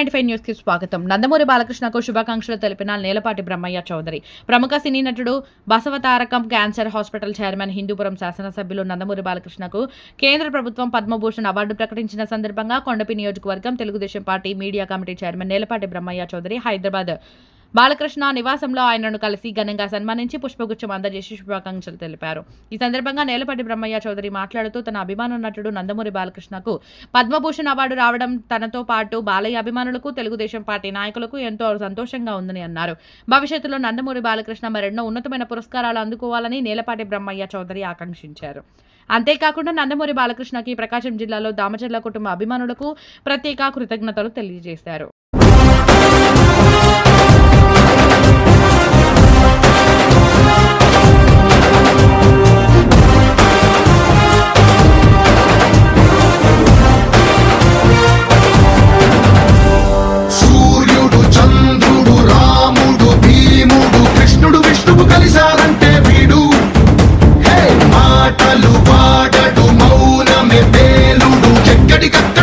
Ninety five న్యూస్కి స్వాగతం. నందమూరి బాలకృష్ణకు శుభాకాంక్షలు తెలిపిన నేలపాటి బ్రహ్మయ్య చౌదరి. ప్రముఖ సినీ నటుడు Basavatarakam cancer hospital chairman Hindupuram శాసనసభ్యులు నందమూరి బాలకృష్ణకు కేంద్ర ప్రభుత్వం పద్మభూషణ్ అవార్డు ప్రకటించిన సందర్భంగా కొండపి నియోజకవర్గం Telugu Desam party media committee chairman Nelapati Brahmaiah Chowdary Hyderabad Balakrishna నివాసంలో ఆయనను కలిసి ఘనంగా సన్మానించి పుష్పగుచ్చం అందజేసి శుభాకాంక్షలు తెలిపారు. ఈ సందర్భంగా నేలపాటి బ్రహ్మయ్య చౌదరి మాట్లాడుతూ తన అభిమాన నటుడు నందమూరి బాలకృష్ణకు పద్మభూషణ్ అవార్డు రావడం తనతో పాటు బాలయ్య అభిమానులకు తెలుగుదేశం పార్టీ నాయకులకు ఎంతో సంతోషంగా ఉందని అన్నారు. భవిష్యత్తులో నందమూరి బాలకృష్ణ మరెన్నో ఉన్నతమైన పురస్కారాలు అందుకోవాలని నేలపాటి బ్రహ్మయ్య చౌదరి ఆకాంక్షించారు. అంతేకాకుండా నందమూరి బాలకృష్ణకి ప్రకాశం జిల్లాలో దామచర్ల కుటుంబ అభిమానులకు ప్రత్యేక కృతజ్ఞతలు తెలియజేశారు. కలిసారంటే వీడు. మాటలు వాడడు మౌనమే పేలుడు చెక్కడి కట్ట